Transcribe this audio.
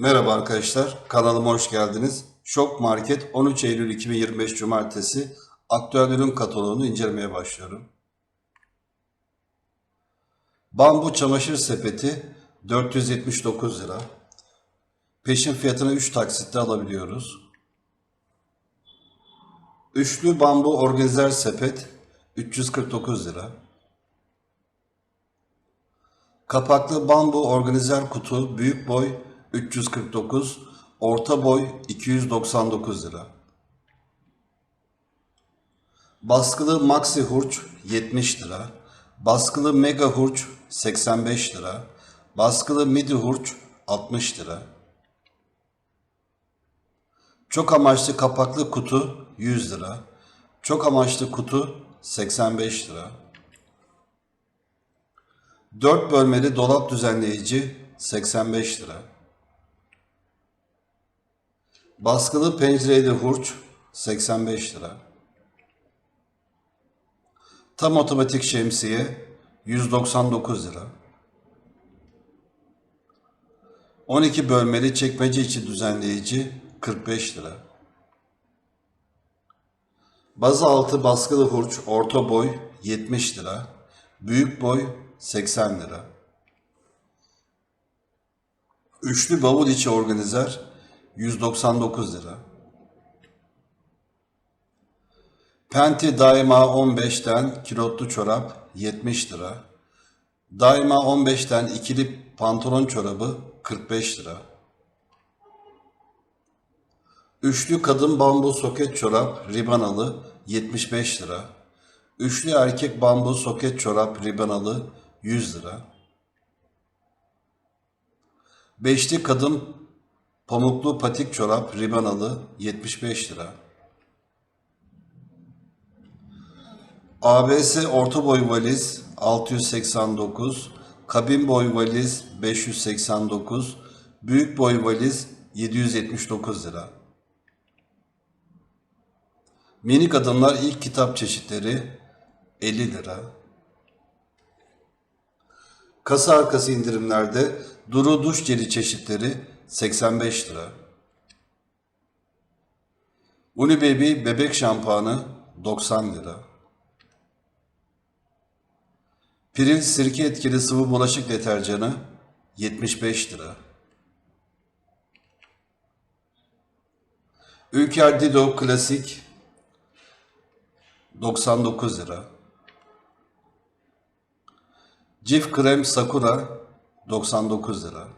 Merhaba arkadaşlar, kanalıma hoş geldiniz. Şok Market 13 Eylül 2025 Cumartesi aktüel ürün kataloğunu incelemeye başlıyorum. Bambu çamaşır sepeti 479 lira. Peşin fiyatını 3 taksitte alabiliyoruz. Üçlü bambu organizer sepet 349 lira. Kapaklı bambu organizer kutu büyük boy 349, orta boy 299 lira. Baskılı maxi hurç 70 lira. Baskılı mega hurç 85 lira. Baskılı midi hurç 60 lira. Çok amaçlı kapaklı kutu 100 lira. Çok amaçlı kutu 85 lira. 4 bölmeli dolap düzenleyici 85 lira. Baskılı pencereli hurç 85 lira. Tam otomatik şemsiye 199 lira. 12 bölmeli çekmece içi düzenleyici 45 lira. Bazı altı baskılı hurç orta boy 70 lira. Büyük boy 80 lira. Üçlü bavul içi organizer 199 lira. Penti daima 15'ten kilotlu çorap 70 lira. Daima 15'ten ikili pantolon çorabı 45 lira. Üçlü kadın bambu soket çorap ribanalı 75 lira. Üçlü erkek bambu soket çorap ribanalı 100 lira. Beşli kadın pamuklu patik çorap ribanalı 75 lira. ABS orta boy valiz 689, kabin boy valiz 589, büyük boy valiz 779 lira. Minik adımlar ilk kitap çeşitleri 50 lira. Kasa arkası indirimlerde Duru duş jeli çeşitleri 85 lira. Unibaby bebek şampuanı 90 lira. Piril sirke etkili sıvı bulaşık deterjanı 75 lira. Ülker Dido Klasik 99 lira. Cif Krem Sakura 99 lira.